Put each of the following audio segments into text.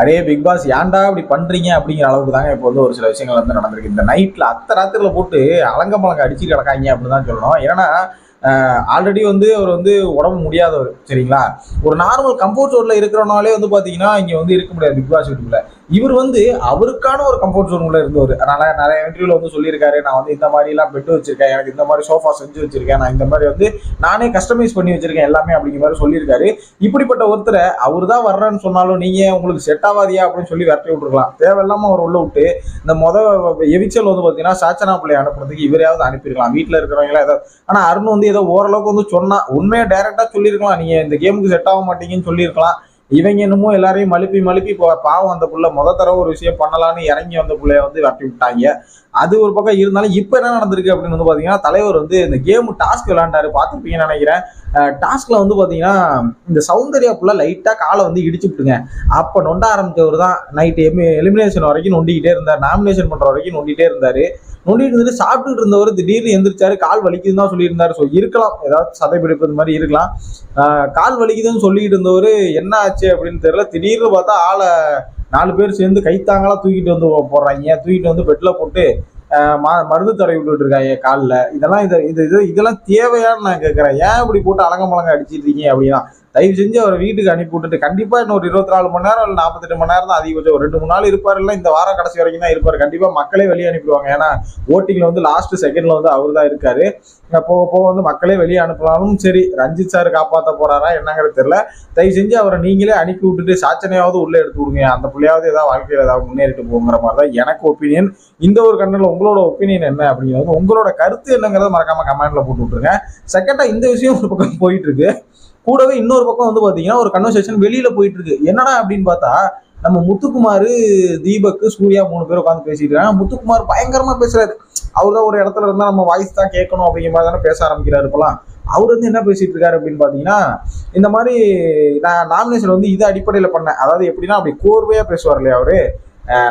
Array big pass ஏன்டா இப்படி பண்றீங்க அப்படிங்கிற அளவுக்கு தாங்க இப்போ வந்து ஒரு சில விஷயங்கள் வந்து நடந்திருக்கு. இந்த நைட்ல அத்த ராத்திரில போட்டு அலங்க மலங்க அடிச்சு கிடக்காங்க அப்படின்னு தான் சொல்லணும். ஏன்னா ஆல்ரெடி வந்து அவர் வந்து உடம்பு முடியாதவர் சரிங்களா? ஒரு நார்மல் கம்ஃபர்ட் ஜோன்ல இருக்கிறனாலே வந்து பாத்தீங்கன்னா இங்க வந்து இருக்க முடியாது பிக் பாஸ் வீட்டுக்குள்ள. இவர் வந்து அவருக்கான ஒரு கம்ஃபர்ட் ஜோனுக்குள்ள இருந்தவர். அதனால நிறைய இன்டர்வியூல வந்து சொல்லியிருக்காரு நான் வந்து இந்த மாதிரி எல்லாம் பெட் வச்சிருக்கேன் எனக்கு இந்த மாதிரி சோஃபா செஞ்சு வச்சிருக்கேன் நான் இந்த மாதிரி வந்து நானே கஸ்டமைஸ் பண்ணி வச்சிருக்கேன் எல்லாமே அப்படிங்கிற மாதிரி சொல்லியிருக்காரு. இப்படிப்பட்ட ஒருத்தரை அவர் தான் வர்றேன்னு சொன்னாலும் நீங்க உங்களுக்கு செட் ஆகாதியா அப்படின்னு சொல்லி விரட்டி விட்டுருக்கலாம். தேவையில்லாம அவர் உள்ள விட்டு இந்த முத எவிச்சல் வந்து பாத்தீங்கன்னா சாச்சனா பிள்ளை அனுப்புறதுக்கு இவரையாவது அனுப்பியிருக்கலாம். வீட்டில் இருக்கிறவங்களா ஏதாவது ஆனா அருண் வந்து ஏதோ ஓரளவுக்கு வந்து சொன்னா உண்மையை டைரக்டா சொல்லியிருக்கலாம். நீங்க இந்த கேமுக்கு செட் ஆக மாட்டீங்கன்னு சொல்லியிருக்கலாம். இவங்க என்னமோ எல்லாரையும் மழுப்பி மழுப்பி இப்போ பாவம் அந்த புள்ள. முத தடவை ஒரு விஷயம் பண்ணலான்னு இறங்கி வந்த புள்ளைய வந்து விரட்டி விட்டாங்க. அது ஒரு பக்கம் இருந்தாலும் இப்போ என்ன நடந்திருக்கு அப்படின்னு வந்து பார்த்தீங்கன்னா தலைவர் வந்து இந்த கேம் டாஸ்க் விளையாண்டாரு. பார்த்துருப்பீங்கன்னு நினைக்கிறேன். டாஸ்க்ல வந்து பார்த்தீங்கன்னா இந்த சௌந்தர்யா ஃபுல்லாக லைட்டாக காலை வந்து இடிச்சு விட்டுங்க. அப்போ நொண்ட ஆரம்பித்தவர் தான் நைட் எமி எலிமினேஷன் வரைக்கும் நொண்டிக்கிட்டே இருந்தார். நாமினேஷன் பண்ணுற வரைக்கும் நொண்டிகிட்டே இருந்தார். நொண்டிட்டு இருந்துட்டு சாப்பிட்டுட்டு இருந்தவர் திடீர்னு எந்திரிச்சாரு. கால் வலிக்குதுன்னு தான் சொல்லியிருந்தாரு. ஸோ இருக்கலாம். ஏதாவது சதை பிடிப்பது மாதிரி இருக்கலாம். கால் வலிக்குதுன்னு சொல்லிட்டு இருந்தவர் என்ன ஆச்சு அப்படின்னு தெரியல. திடீர்னு பார்த்தா ஆளை நாலு பேர் சேர்ந்து கைத்தாங்களாக தூக்கிட்டு வந்து போடுறாங்க. தூக்கிட்டு வந்து பெட்டில் போட்டு மருந்து தடவி விட்டுட்டு இருக்காங்க காலில். இதெல்லாம் இது இது இது இதெல்லாம் தேவையான்னு நான் கேட்குறேன். ஏன் இப்படி போட்டு அலங்க மலங்க அடிச்சிட்டு இருக்கீங்க அப்படின்னா தயவு செஞ்சு அவரை வீட்டுக்கு அனுப்பி விட்டுட்டு. கண்டிப்பாக இன்னொரு இருபத்தி நாலு மணி நேரம் இல்லை நாற்பத்தெட்டு மணி நேரம் தான் அதிகபட்சம். ஒரு ரெண்டு மூணு நாள் இருப்பார் இல்லை இந்த வாரம் கடைசி வரைக்கும் தான் இருப்பார். கண்டிப்பாக மக்களே வெளியே அனுப்பிடுவாங்க. ஏன்னா ஓட்டிங்கில் வந்து லாஸ்ட் செகண்டில் வந்து அவர் தான் இருக்காரு. போக போக வந்து மக்களே வெளியே அனுப்பினாலும் சரி ரஞ்சித் சார் காப்பாற்ற போறாரா என்னங்கிறது தெரியல. தயவு செஞ்சு அவரை நீங்களே அனுப்பி விட்டுட்டு சாச்சனையாவது உள்ளே எடுத்து விடுங்க. அந்த புள்ளையாவது ஏதாவது வாழ்க்கையில் ஏதாவது முன்னேறிட்டு போங்கிற மாதிரி தான் எனக்கு ஒப்பீனியன் இந்த ஒரு கண்டனில் உங்களோட ஒப்பீனியன் என்ன அப்படிங்கிறது உங்களோட கருத்து என்னங்கிறத மறக்காம கமெண்ட்ல போட்டு விட்டுருங்க. செகண்டா இந்த விஷயம் ஒரு பக்கம் போயிட்டு இருக்கு. கூடவே இன்னொரு பக்கம் வந்து பார்த்தீங்கன்னா ஒரு கன்வர்சேஷன் வெளியில் போயிட்டு இருக்கு என்னடா அப்படின்னு பார்த்தா நம்ம முத்துக்குமார் தீபக் சூர்யா மூணு பேர் உட்காந்து பேசிட்டு இருக்காங்க. முத்துக்குமார் பயங்கரமா பேசுறாரு. அவர் தான் ஒரு இடத்துல இருந்தால் நம்ம வாய்ஸ் தான் கேட்கணும் அப்படிங்கிற மாதிரி தானே பேச ஆரம்பிக்கிறாரு இப்பெல்லாம் அவர் வந்து என்ன பேசிட்டு இருக்காரு அப்படின்னு பார்த்தீங்கன்னா இந்த மாதிரி நான் நாமினேஷன் வந்து இது அடிப்படையில் பண்ணேன். அதாவது எப்படின்னா அப்படி கோர்வையாக பேசுவார் இல்லையா அவரு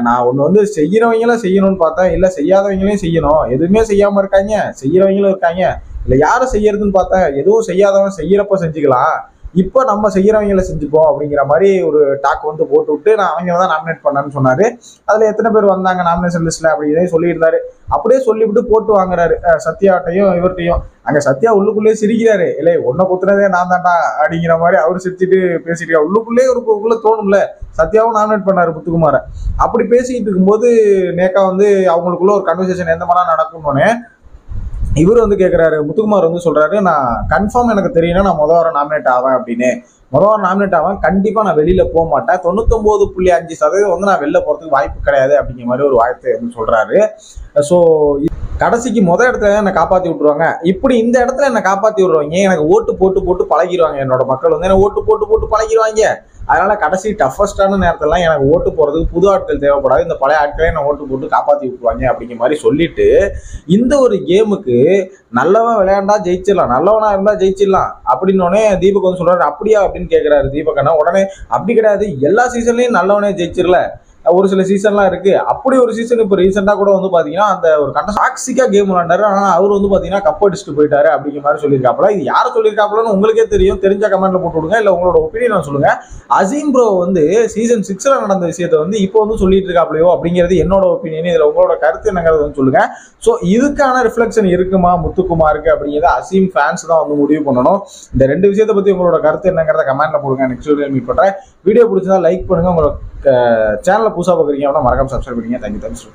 நான் ஒன்று வந்து செய்கிறவங்களும் செய்யணும்னு பார்த்தேன். இல்லை செய்யாதவங்களையும் செய்யணும். எதுவுமே செய்யாமல் இருக்காங்க. செய்யறவங்களும் இருக்காங்க. இல்லை யாரை செய்யறதுன்னு பார்த்தா எதுவும் செய்யாதவன் செய்யறப்ப செஞ்சுக்கலாம். இப்போ நம்ம செய்யறவங்கள செஞ்சுப்போம் அப்படிங்கிற மாதிரி ஒரு டாக் வந்து போட்டு விட்டு நான் அவங்க தான் நாமினேட் பண்ணேன்னு சொன்னாரு. அதுல எத்தனை பேர் வந்தாங்க நாமினேஷன் லிஸ்ட்ல அப்படின்னு சொல்லியிருந்தாரு. அப்படியே சொல்லிவிட்டு போட்டு வாங்குறாரு சத்யாட்டையும் இவர்கிட்டையும். அங்க சத்யா உள்ளுக்குள்ளேயே சிரிக்கிறாரு. இல்லை உன்னை குத்துனதே நான் தான்டா அப்படிங்கிற மாதிரி அவர் சிரிச்சுட்டு பேசிட்டு உள்ளுக்குள்ளேயே ஒரு உள்ள தோணும்ல சத்யாவும் நாமினேட் பண்ணாரு முத்துக்குமாரை. அப்படி பேசிக்கிட்டு இருக்கும்போது நேக்கா வந்து அவங்களுக்குள்ள ஒரு கன்வர்சேஷன் எந்த மாதிரி நடக்கும்னு இவர் வந்து கேட்குறாரு முத்துக்குமார் வந்து சொல்கிறாரு நான் கன்ஃபார்ம் எனக்கு தெரியும்னா நான் முதல் வாரம் நாமினேட் ஆவேன் அப்படின்னு. முதல் வாரம் நாமினேட் ஆவேன் கண்டிப்பாக நான் வெளியில் போக மாட்டேன். தொண்ணூத்தொம்போது புள்ளி அஞ்சு சதவீதம் வந்து நான் வெளில போகிறதுக்கு வாய்ப்பு கிடையாது அப்படிங்கிற மாதிரி ஒரு வாய்ப்பு வந்து சொல்கிறாரு ஸோ கடைசிக்கு முத இடத்துல என்னை காப்பாத்தி விட்டுருவாங்க. இப்படி இந்த இடத்துல என்னை காப்பாத்தி விடுறவங்க எனக்கு ஓட்டு போட்டு போட்டு பழகிடுவாங்க என்னோட மக்கள் வந்து எனக்கு ஓட்டு போட்டு போட்டு பழகிடுவாங்க அதனால கடைசி டஃபஸ்டான நேரத்துலலாம் எனக்கு ஓட்டு போறதுக்கு புது ஆட்கள் தேவைப்படாது. இந்த பழைய ஆட்களே நான் ஓட்டு போட்டு காப்பாத்தி விட்டுருவாங்க அப்படிங்கிற மாதிரி சொல்லிட்டு இந்த ஒரு கேமுக்கு நல்லவன் விளையாண்டா ஜெயிச்சிடலாம். நல்லவனா இருந்தா ஜெயிச்சிடலாம். அப்படின்னோடனே தீபக் வந்து சொல்றாரு அப்படியா? அப்படின்னு கேட்கிறாரு தீபக் அண்ணா. உடனே அப்படி கிடையாது. எல்லா சீசன்லயும் நல்லவனே ஜெயிச்சிடல. ஒரு சில சீசன்லாம் இருக்கு. அப்படி ஒரு சீசன் இப்போ ரீசெண்டாக கூட வந்து பார்த்தீங்கன்னா அந்த ஒரு கண்ட டாக்ஸிக்கா கேம் விளாண்டாரு. ஆனால் அவர் வந்து பார்த்தீங்கன்னா கப் அடிச்சுட்டு போயிட்டாரு அப்படிங்கிற மாதிரி சொல்லியிருக்காப்புல. இது யார் சொல்லியிருக்காப்புலன்னு உங்களுக்கே தெரியும். தெரிஞ்ச கமெண்ட்ல போட்டு விடுங்க. இல்லை உங்களோட ஒப்பீனியன் சொல்லுங்க. அசீம் ப்ரோ வந்து சீசன் சிக்ஸில் நடந்த விஷயத்த வந்து இப்போ வந்து சொல்லிட்டு இருக்காப்லையோ அப்படிங்கிறது என்னோட ஒப்பீனியன் இதில் உங்களோட கருத்து என்னங்கிறது வந்து சொல்லுங்க. ஸோ இதுக்கான ரிஃப்ளெக்ஷன் இருக்குமா? முத்துக்குமாருக்கு அப்படிங்கிறத அசீம் ஃபேன்ஸ் தான் வந்து முடிவு பண்ணணும். இந்த ரெண்டு விஷயத்தை பற்றி உங்களோட கருத்து என்னங்கிறத கமெண்ட்ல போடுங்க. நெக்ஸ்ட் வீடியோ மீட் பண்ணுறேன் வீடியோ பிடிச்சதா லைக் பண்ணுங்க. உங்களோட சேனலை புதுசாக பார்க்குறீங்க அப்படின்னா மறக்காம சப்ஸ்கிரைப் பண்ணிங்க தேங்க்யூ தேங்க்ஸ்